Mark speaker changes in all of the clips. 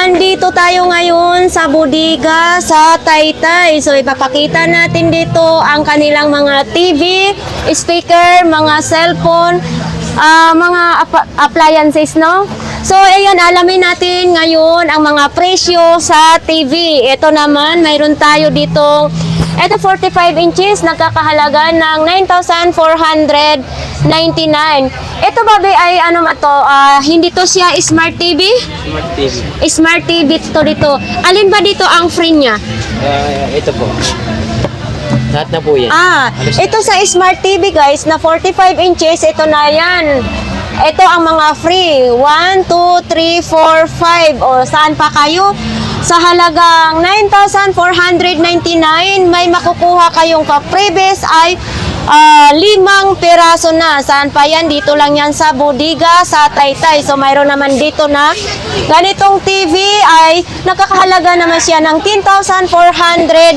Speaker 1: nandito tayo ngayon sa bodega sa Taytay. So ipapakita natin dito ang kanilang mga TV, speaker, mga cellphone, ah, mga ap- appliances, no? So ayan, alamin natin ngayon ang mga presyo sa TV. Ito naman, mayroon tayo dito ito 45 inches, nagkakahalaga ng 9,499. Ito babe ay ano ma to, ah, hindi to siya smart TV?
Speaker 2: Smart TV.
Speaker 1: Smart TV to dito. Alin ba dito ang free niya?
Speaker 2: Ah, ito po. Lahat na po yan.
Speaker 1: Ah,
Speaker 2: Alos-
Speaker 1: ito sa smart TV guys na 45 inches, ito na yan. Ito ang mga free. 1, 2, 3, 4, 5. O, saan pa kayo? Sa halagang 9,499, may makukuha kayong ka-previous ay ah, limang peraso na. Saan pa yan? Dito lang yan sa Budiga, sa Taytay. So, mayroon naman dito na ganitong TV ay nakakahalaga naman siya ng 10,499.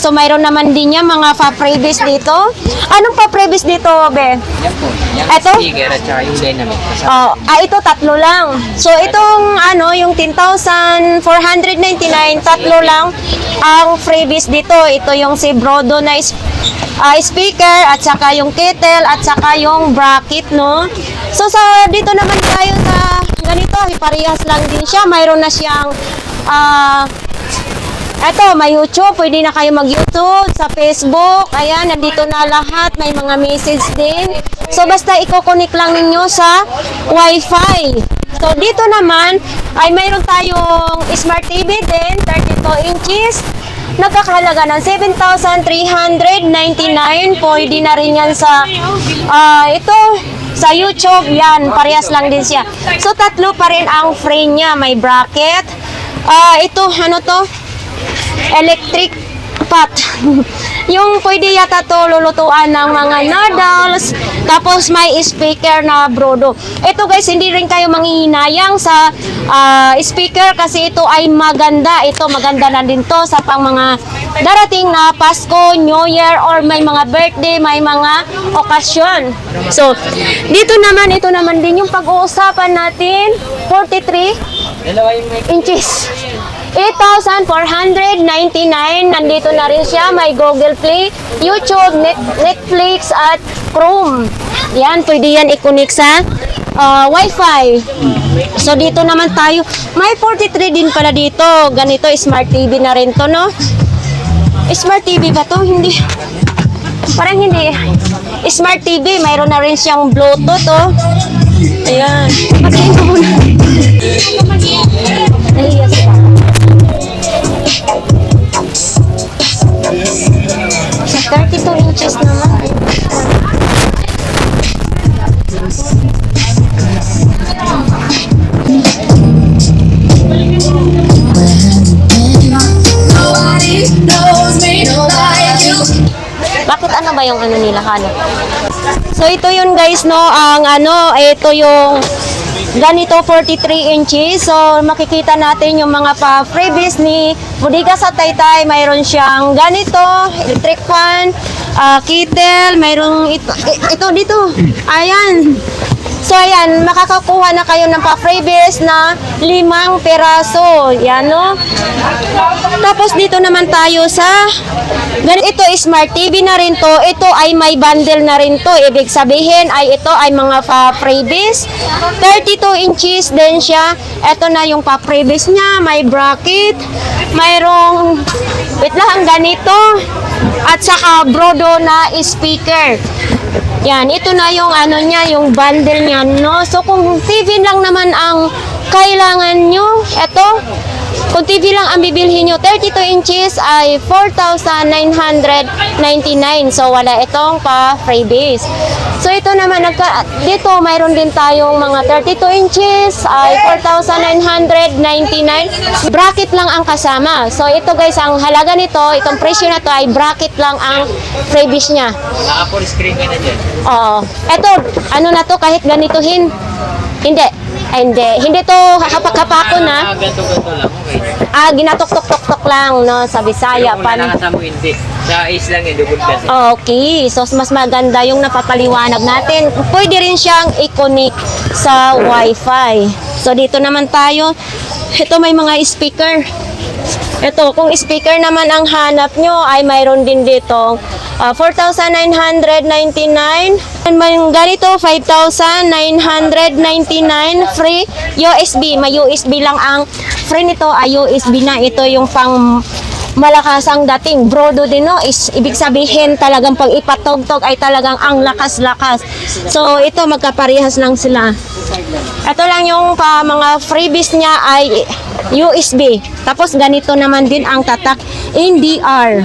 Speaker 1: So, mayroon naman din niya mga pa-previous dito. Anong pa-previous dito, Be?
Speaker 2: Yan po. Yan
Speaker 1: Ito?
Speaker 2: speaker at saka yung dynamic. Kasama.
Speaker 1: Oh, ah, ito tatlo lang. So itong ano, yung 10,499, tatlo lang ang freebies dito. Ito yung si Brodo na is- ah, speaker at saka yung kettle at saka yung bracket, no? So sa dito naman tayo sa ganito, parehas lang din siya. Mayroon na siyang ah eto, may YouTube. Pwede na kayo mag-YouTube sa Facebook. Ayan, nandito na lahat. May mga message din. So, basta i-connect lang ninyo sa Wi-Fi. So, dito naman ay mayroon tayong Smart TV din, 32 inches. Nagkakahalaga ng 7,399. Pwede na rin yan sa, ah, ito, sa YouTube. Yan, parehas lang din siya. So, tatlo pa rin ang frame niya. May bracket. Ah, ito, ano to? electric pot. yung pwede yata to lulutuan ng mga noodles. Tapos may speaker na brodo. Ito guys, hindi rin kayo manghihinayang sa ah, speaker kasi ito ay maganda. Ito maganda na din to sa pang mga darating na Pasko, New Year, or may mga birthday, may mga okasyon. So, dito naman, ito naman din yung pag-uusapan natin. 43
Speaker 2: Dalawa yung mic.
Speaker 1: inches. 8,499. Nandito na rin siya. May Google Play, YouTube, Net- Netflix, at Chrome. Yan, pwede yan i-connect sa ah, Wi-Fi. So, dito naman tayo. May 43 din pala dito. Ganito, Smart TV na rin to, no? Smart TV ba to? Hindi. Parang hindi. Smart TV, mayroon na rin siyang Bluetooth, oh. Ayan. Patayin ko muna. Nahiya. Bakit ano ba yung ano nila ano? So ito yun guys no, ang ano, ito yung ganito 43 inches. So makikita natin yung mga pa freebies ni Budiga sa Taytay. Mayroon siyang ganito, electric fan, ah, kettle, mayroong ito, ito dito. Ayan. So ayan, makakakuha na kayo ng pa-freebies na limang peraso. Yan no. Tapos dito naman tayo sa ito smart TV na rin to. Ito ay may bundle na rin to. Ibig sabihin ay ito ay mga pa-freebies. 32 inches din siya. Ito na yung pa-freebies niya. May bracket. Mayroong wait lang ganito. At saka brodo na speaker. Yan, ito na yung ano niya, yung bundle niya, no? So, kung TV lang naman ang kailangan nyo, ito, kung TV lang ang bibilhin nyo, 32 inches ay 4,999. So, wala itong pa freebies. So, ito naman, nagka, dito, mayroon din tayong mga 32 inches ay 4,999. Bracket lang ang kasama. So, ito guys, ang halaga nito, itong presyo na to ay bracket lang ang freebies niya.
Speaker 2: Naka-full screen ka na dyan.
Speaker 1: Oo. Eto, ano na to kahit ganituhin. Hindi. Ay, hindi. Hindi to kapak-kapako na.
Speaker 2: Ah, ganto-ganto lang. Okay.
Speaker 1: Ah, ginatok-tok-tok lang, no, sa Bisaya.
Speaker 2: Yung
Speaker 1: Pan
Speaker 2: una nakasama hindi. Sa is lang yun, double class.
Speaker 1: Okay, so mas maganda yung napapaliwanag natin. Pwede rin siyang i-connect sa Wi-Fi. So dito naman tayo. ito may mga speaker. Ito, kung speaker naman ang hanap nyo, ay mayroon din dito. ah, 4,999. And may ganito, 5,999 free USB. May USB lang ang free nito ay USB na. Ito yung pang malakas ang dating. Brodo din no, is ibig sabihin talagang pag ipatugtog ay talagang ang lakas-lakas. So ito magkaparehas lang sila. Ito lang yung pa mga freebies niya ay USB. Tapos ganito naman din ang tatak NDR.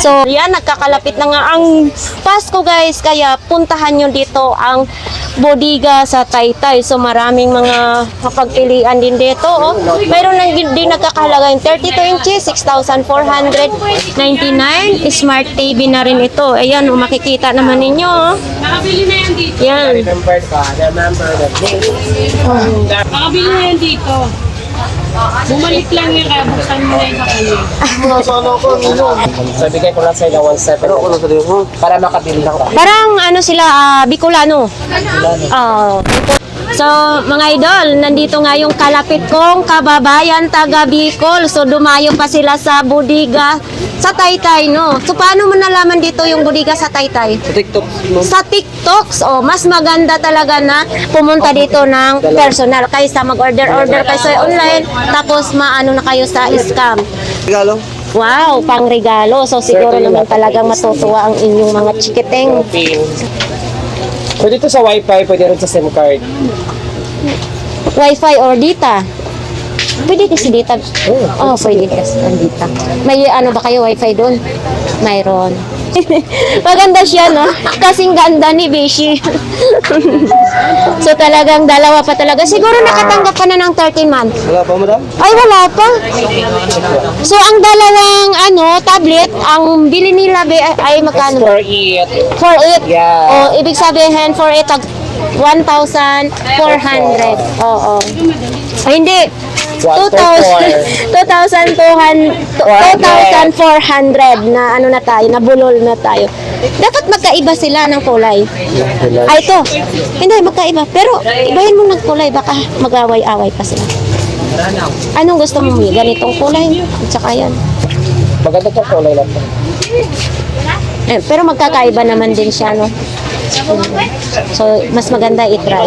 Speaker 1: So, yan, nagkakalapit na nga ang Pasko guys. Kaya puntahan nyo dito ang bodega sa Taytay. So, maraming mga mapagpilian din dito. Oh. Mayroon na din, din nagkakahalaga yung 32 inches, 6,499. Smart TV na rin ito. Ayan, oh, makikita naman ninyo. Oh.
Speaker 3: Nakabili na yan dito.
Speaker 1: Yan.
Speaker 2: Remember ka, remember the day.
Speaker 3: Nakabili na yan dito. Bumalik lang yung kaya buksan mo na yung sa kanya.
Speaker 2: So, bigay ko lang sa'yo ng 1.7. Para makabili lang ka.
Speaker 1: Parang ano sila, ah, Bicolano. Oo. So, mga idol, nandito nga yung kalapit kong kababayan taga Bicol. So, dumayo pa sila sa Budiga sa Taytay, no? So, paano mo nalaman dito yung Budiga sa Taytay?
Speaker 2: Sa TikTok,
Speaker 1: Sa TikToks, oh, mas maganda talaga na pumunta dito ng personal kaysa mag-order-order kayo sa online, tapos maano na kayo sa scam.
Speaker 2: Regalo?
Speaker 1: Wow, pang regalo. So, siguro naman talagang matutuwa ang inyong mga chikiteng.
Speaker 2: Pwede ito sa wifi, pwede rin sa SIM card.
Speaker 1: Wi-Fi or data? Pwede kasi data. Oh, pwede kasi ang data. May ano ba kayo Wi-Fi doon? Mayroon. Maganda siya, no? Kasing ganda ni Bishi. so talagang dalawa pa talaga. Siguro nakatanggap ka na ng 13 months.
Speaker 2: Wala pa, madam?
Speaker 1: Ay, wala pa. So, ang dalawang, ano, tablet, ang bili nila be, ay magkano?
Speaker 2: For it.
Speaker 1: For it.
Speaker 2: Yeah.
Speaker 1: O, ibig sabihin, for it, tag 1,400. Oo. Ay, hindi. 2,000 2,200 2,400 na ano na tayo, nabulol na tayo. Dapat magkaiba sila ng kulay. Ay, ito. Hindi, magkaiba. Pero, ibahin mo ng kulay, baka mag-away-away pa sila. Anong gusto mo? Ganitong kulay? At saka yan.
Speaker 2: Maganda itong kulay lang.
Speaker 1: Eh, pero magkakaiba naman din siya, no? So, mas maganda i-try.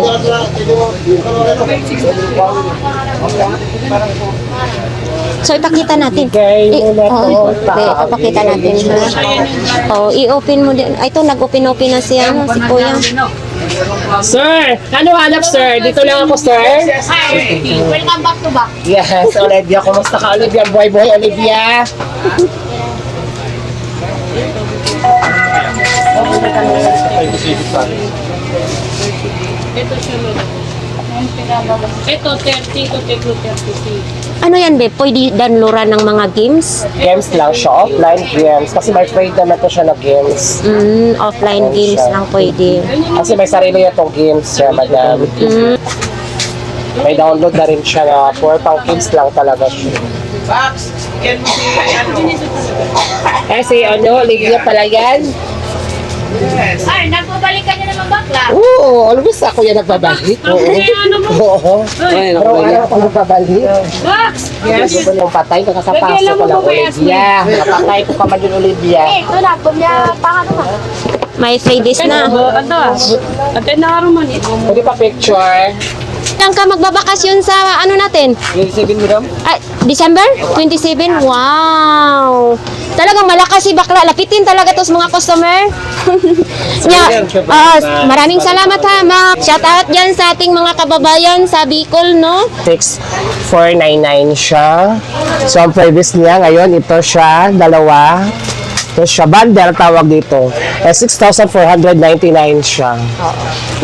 Speaker 1: So, ipakita natin.
Speaker 2: To.
Speaker 1: oh, okay, ipakita natin. Oh, i-open mo din. Ay, ito, nag-open-open na siya, no? si Kuya.
Speaker 2: Sir! Ano hanap, sir? Dito lang ako, sir.
Speaker 3: Hi! Welcome back to back.
Speaker 2: Yes, Olivia. Kumusta ka, Olivia? Boy, boy, Olivia.
Speaker 3: Ito siya. Ito, 30 to Tecno 36.
Speaker 1: Ano yan, be? Pwede downloadan ng mga games?
Speaker 2: Games lang siya. Offline games. Kasi may trade naman to siya na games.
Speaker 1: Mm, offline games lang pwede.
Speaker 2: Kasi may sarili niya tong games siya, madam.
Speaker 1: Mm,
Speaker 2: May download na rin siya na for pang kids lang talaga siya. Eh, si ano, Olivia pala yan.
Speaker 3: Ay, nagbabalikan niya naman bakla.
Speaker 2: Oo, always ako yan nagbabalik. Oo.
Speaker 3: ano mo?
Speaker 2: Oo. Araw-araw ako nagbabalik.
Speaker 3: Box!
Speaker 2: Yes. Yung patay, nakakapasok ko
Speaker 3: mo
Speaker 2: lang, Olivia. Nakapatay ko pa man yun, Olivia.
Speaker 3: Ito na, kumya, pangalan na.
Speaker 1: may freebies na.
Speaker 3: Ito, ate na man eh.
Speaker 2: Pwede pa picture.
Speaker 1: Saan ka magbabakasyon sa ano natin?
Speaker 2: 27 mo dam?
Speaker 1: Ay, December 27? Wow! Talagang malakas si bakla. Lapitin talaga tos mga customer. Nya, ah, maraming salamat ha, ma. Shout out dyan sa ating mga kababayan sa Bicol, no?
Speaker 2: 6499 siya. So, ang previous niya ngayon, ito siya, dalawa. Siya, bundle tawag dito. Eh, 6,499 siya.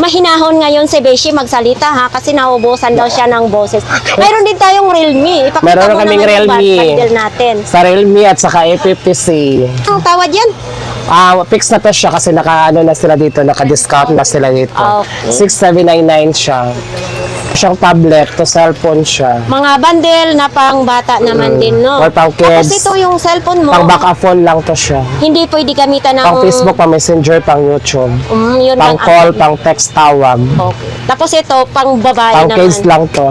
Speaker 1: Mahinahon ngayon si Beshi magsalita ha kasi naubusan daw siya ng boses. Mayroon din tayong Realme. Ipakita
Speaker 2: Meron
Speaker 1: mo
Speaker 2: kaming
Speaker 1: naman yung
Speaker 2: Realme.
Speaker 1: natin.
Speaker 2: Sa Realme at saka A50C.
Speaker 1: Ang tawad yan?
Speaker 2: Ah, fix na to siya kasi naka ano na sila dito, naka-discount na sila dito.
Speaker 1: Okay.
Speaker 2: 6799 siya. Siyang tablet to cellphone siya.
Speaker 1: Mga bundle na pang bata naman din, no?
Speaker 2: Or pang
Speaker 1: Tapos
Speaker 2: kids.
Speaker 1: ito yung cellphone mo.
Speaker 2: Pang back phone lang to siya.
Speaker 1: Hindi pwede gamitan ng...
Speaker 2: Pang Facebook, pang Messenger, pang YouTube.
Speaker 1: Mm, yun
Speaker 2: Pang
Speaker 1: lang
Speaker 2: call,
Speaker 1: ang-
Speaker 2: pang text tawag.
Speaker 1: Okay. Tapos ito, pang babae
Speaker 2: Pang
Speaker 1: naman.
Speaker 2: case lang to.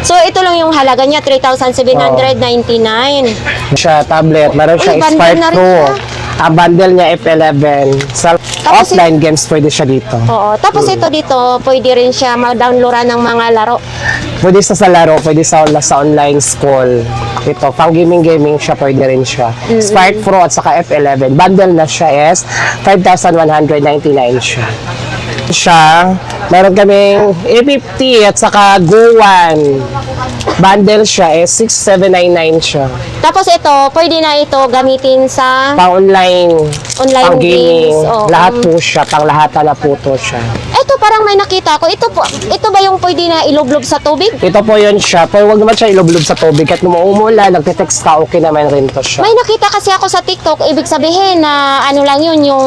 Speaker 1: So, ito lang yung halaga niya, 3,799.
Speaker 2: Siya, tablet. Meron
Speaker 1: Uy,
Speaker 2: siya
Speaker 1: bundle
Speaker 2: Spark
Speaker 1: na rin
Speaker 2: Pro.
Speaker 1: siya.
Speaker 2: Ang bundle niya F11. Sa
Speaker 1: Tapos
Speaker 2: offline games pwede siya dito.
Speaker 1: Oo. Tapos ito dito, pwede rin siya ma-downloadan ng mga laro.
Speaker 2: Pwede sa sa laro, pwede sa, sa online school. Ito, pang gaming-gaming siya, pwede rin siya. Spark Pro at saka F11. Bundle na siya is 5,199 siya. Siya, meron kaming A50 at saka Go1. Bundle siya is 6,799 siya.
Speaker 1: Tapos ito, pwede na ito gamitin sa
Speaker 2: Pang online,
Speaker 1: Online
Speaker 2: pang gaming,
Speaker 1: games, oo.
Speaker 2: lahat po siya, pang lahatan na po to siya.
Speaker 1: Ito parang may nakita ko. Ito po, ito ba yung pwede na ilublob sa tubig?
Speaker 2: Ito po yun siya, pero wag naman siya ilublob sa tubig at nung umulan, nagte-text ka, okay naman rin to siya.
Speaker 1: May nakita kasi ako sa TikTok, ibig sabihin na ano lang yun, yung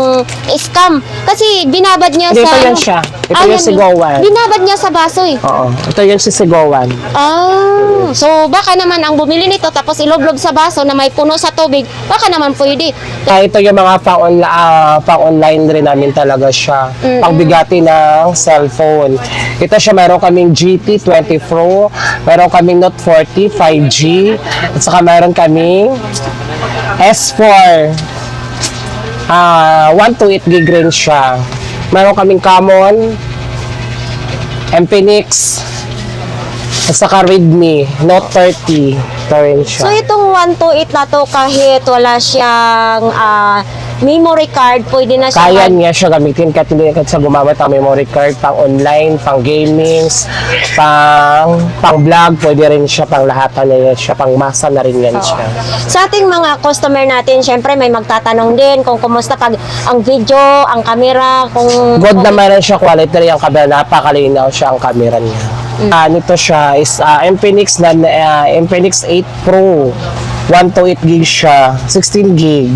Speaker 1: scam. Kasi binabad niya
Speaker 2: Dito
Speaker 1: sa...
Speaker 2: yan siya. Ito
Speaker 1: Ah,
Speaker 2: yung sigawan.
Speaker 1: Binabad niya sa baso eh.
Speaker 2: Oo, ito yung sisigawan.
Speaker 1: Ah, so baka naman ang bumili nito tapos iloblob sa baso na may puno sa tubig, baka naman pwede.
Speaker 2: Ah, ito yung mga pang-online, pang-online rin namin talaga siya. Pangbigati ng cellphone. Ito siya, meron kaming GT20 Pro, meron kaming Note 40 5G, at saka meron kaming S4. Ah, 128 gig rin siya. Meron kaming common, Infinix, at saka Redmi Note 30. Ito rin siya.
Speaker 1: So itong 128 na to kahit wala siyang ah, memory card, pwede na siya
Speaker 2: Kaya niya siya gamitin kahit hindi kahit sa gumamit ng memory card, pang online, pang gamings, pang pang vlog, pwede rin siya pang lahatan na yan siya, pang masa na rin yan siya.
Speaker 1: Sa ating mga customer natin, syempre may magtatanong din kung kumusta pag ang video, ang camera, kung
Speaker 2: Good naman rin siya quality rin ang camera, napakalinaw siya ang camera niya. Ah, nito siya is ah, Infinix na ah, Infinix 8 Pro. 128 gig siya, 16 gig.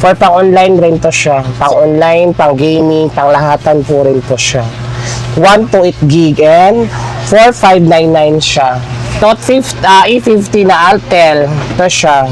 Speaker 2: For pang online rin to siya. Pang online, pang gaming, pang lahatan po rin to siya. 128 gig and 4599 siya. Note 50, ah, E50 na Altel. Ito siya.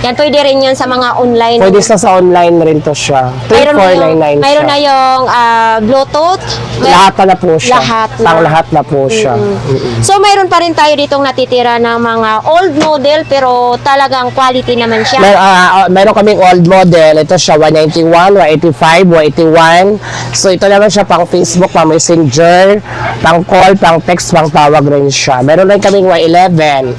Speaker 1: Yan pwede rin yan sa mga online.
Speaker 2: Pwede sa sa online rin to siya.
Speaker 1: mayroon na yung,
Speaker 2: 3499
Speaker 1: mayroon na yung ah, Bluetooth. May-
Speaker 2: Lahat na po siya.
Speaker 1: Lahat na.
Speaker 2: Pang lahat na po siya. Mm-mm.
Speaker 1: So mayroon pa rin tayo ditong natitira ng mga old model pero talagang quality naman siya.
Speaker 2: Mer ah, ah, meron kaming old model. Ito siya, 191, 185, 181. So, ito naman siya pang Facebook, pang Messenger, pang call, pang text, pang tawag rin siya. Meron rin kaming Y11.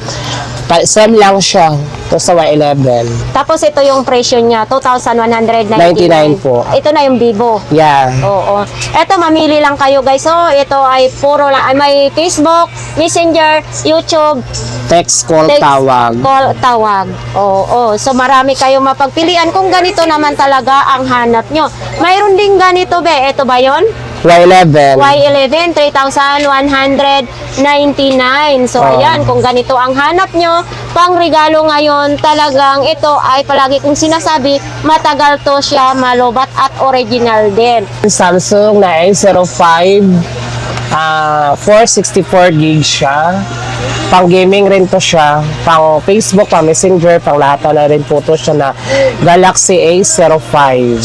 Speaker 2: Same lang siya. Ito sa Y11.
Speaker 1: Tapos ito yung presyo niya, 2,199.
Speaker 2: 99 po.
Speaker 1: Ito na yung Vivo.
Speaker 2: Yeah.
Speaker 1: Oo. Ito, mamili lang kayo guys. So, ito ay puro lang. Ay, may Facebook, Messenger, YouTube,
Speaker 2: Text, call,
Speaker 1: text,
Speaker 2: tawag.
Speaker 1: call, tawag. Oo. So, marami kayong mapagpilian kung ganito naman talaga ang hanap nyo. Mayroon din ganito, be. Ito ba yon?
Speaker 2: Y11.
Speaker 1: Y11, 3,199. So,
Speaker 2: Oh.
Speaker 1: ayan, kung ganito ang hanap nyo, pang regalo ngayon, talagang ito ay palagi kong sinasabi, matagal to siya malubat at original din.
Speaker 2: Samsung na A05. Ah, 464 gig siya. Pang gaming rin to siya. Pang Facebook, pang Messenger, pang lahat na rin po to siya na Galaxy A05.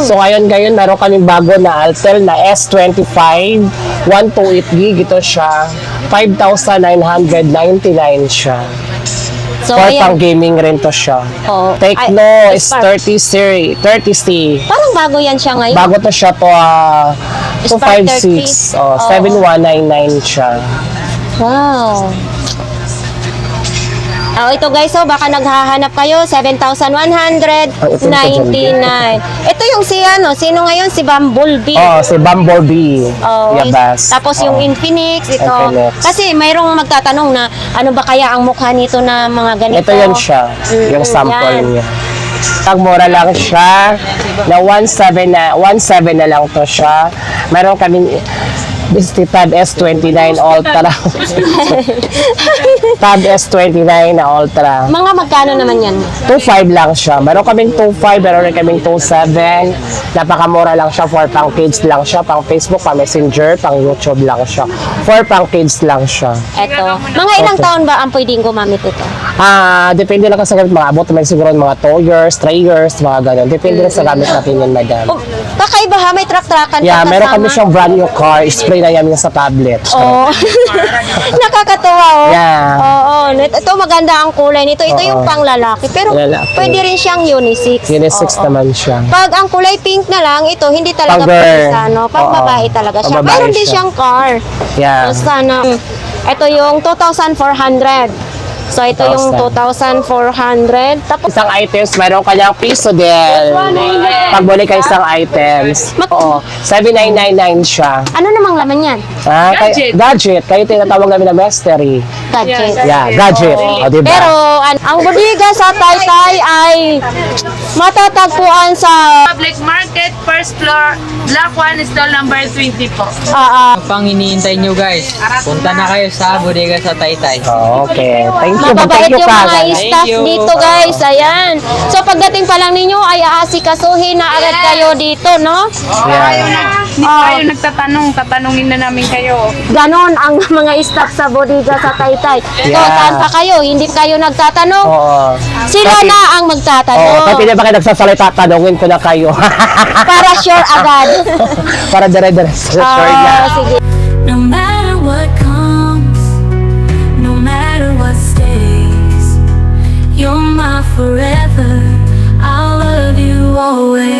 Speaker 2: So ngayon ngayon meron kaming bago na Altel na S25 128 gig ito siya. 5,999 siya.
Speaker 1: So,
Speaker 2: For
Speaker 1: ayan.
Speaker 2: pang gaming rin to siya.
Speaker 1: Oo.
Speaker 2: Tecno
Speaker 1: Ay,
Speaker 2: is
Speaker 1: Spark.
Speaker 2: 30 series, 30C.
Speaker 1: Parang bago yan siya ngayon.
Speaker 2: Bago to siya to ah,
Speaker 1: Spark
Speaker 2: 256.
Speaker 1: 30.
Speaker 2: Oh,
Speaker 1: Oo.
Speaker 2: 7199 siya.
Speaker 1: Wow. Oh, ito guys, so baka naghahanap kayo, 7,199. Ito yung si ano, sino ngayon? Si Bumblebee.
Speaker 2: Oh, si Bumblebee.
Speaker 1: Oh,
Speaker 2: Yabas.
Speaker 1: Tapos yung
Speaker 2: Oh.
Speaker 1: Infinix, ito.
Speaker 2: Infinix.
Speaker 1: Kasi mayroong magtatanong na ano ba kaya ang mukha nito na mga ganito.
Speaker 2: Ito yan siya. yung
Speaker 1: Mm,
Speaker 2: sample
Speaker 1: yan.
Speaker 2: niya. Ang mura lang siya na 17 na 17 na lang to siya. Meron kaming Disney Tab S29 Ultra. Tab S29 na Ultra.
Speaker 1: Mga magkano naman yan?
Speaker 2: 2.5 lang siya. Meron kaming 2.5, meron rin kaming 2.7. Napakamura lang siya for pang kids lang siya. Pang Facebook, pang Messenger, pang YouTube lang siya. For pang kids lang siya.
Speaker 1: Ito. Mga ilang
Speaker 2: Okay.
Speaker 1: taon ba ang pwedeng gumamit ito?
Speaker 2: Ah, depende lang kasi gamit mga abot naman siguro ng mga 2 years, 3 years, mga ganun. Depende lang sa gamit natin yun, madam.
Speaker 1: Oh, kakaiba ha, may truck-truckan
Speaker 2: Yeah,
Speaker 1: pa
Speaker 2: meron kami siyang brand new car, spray namin sa tablet.
Speaker 1: Oo. Nakakatuwa, oh.
Speaker 2: Yeah.
Speaker 1: Oo. Net- Ito maganda ang kulay nito. Ito
Speaker 2: Oo.
Speaker 1: yung panglalaki. Pero
Speaker 2: Lalaki.
Speaker 1: pwede rin siyang unisex.
Speaker 2: Unisex
Speaker 1: Oo.
Speaker 2: naman siya.
Speaker 1: Pag ang kulay pink na lang, ito hindi talaga
Speaker 2: Pang girl.
Speaker 1: pwede sa ano. Pang
Speaker 2: Oo.
Speaker 1: babae talaga siya.
Speaker 2: Pang babae
Speaker 1: Mayroon din
Speaker 2: siya.
Speaker 1: siyang car.
Speaker 2: Yeah.
Speaker 1: Sana. Ito yung 2,400. So, ito yung 2,400. Tapos,
Speaker 2: Isang items, mayroon kanyang piso din. Pag buli ka isang items.
Speaker 1: Mag-
Speaker 2: Oo. 7,999 siya.
Speaker 1: ano namang laman yan?
Speaker 2: Ah, kay-
Speaker 3: Gadget.
Speaker 2: gadget. Kayo tinatawag namin na mystery.
Speaker 1: Gadget.
Speaker 2: Yeah, gadget. O, diba?
Speaker 1: Pero, an- ang bodega sa Taytay ay matatagpuan sa
Speaker 3: Public Market, first floor, Block 1, stall number 20 po.
Speaker 1: ah, ah,
Speaker 4: pang iniintay nyo guys. Punta na kayo sa bodega sa Taytay.
Speaker 2: Okay. Thank you.
Speaker 1: Mababait
Speaker 2: Thank you,
Speaker 1: yung mga staff
Speaker 4: you.
Speaker 1: dito guys. Ayan. So pagdating pa lang ninyo ay aasikasuhin na agad kayo dito, no?
Speaker 2: Yeah.
Speaker 3: Hindi po kayo nagtatanong, tatanungin na namin kayo.
Speaker 1: Ganon ang mga staff sa bodega sa Taytay. So
Speaker 2: Yeah.
Speaker 1: saan pa kayo? Hindi kayo nagtatanong?
Speaker 2: Oo.
Speaker 1: Sila
Speaker 2: Pati-
Speaker 1: na ang
Speaker 2: Oo,
Speaker 1: magtatanong.
Speaker 2: pati na ba kayo nagsasalita, tanungin ko na kayo.
Speaker 1: Para sure agad.
Speaker 2: Para dire-diretso sa short na.
Speaker 1: Ah, sige.
Speaker 5: No matter what comes, no matter what stays, you're my forever. I'll love you always.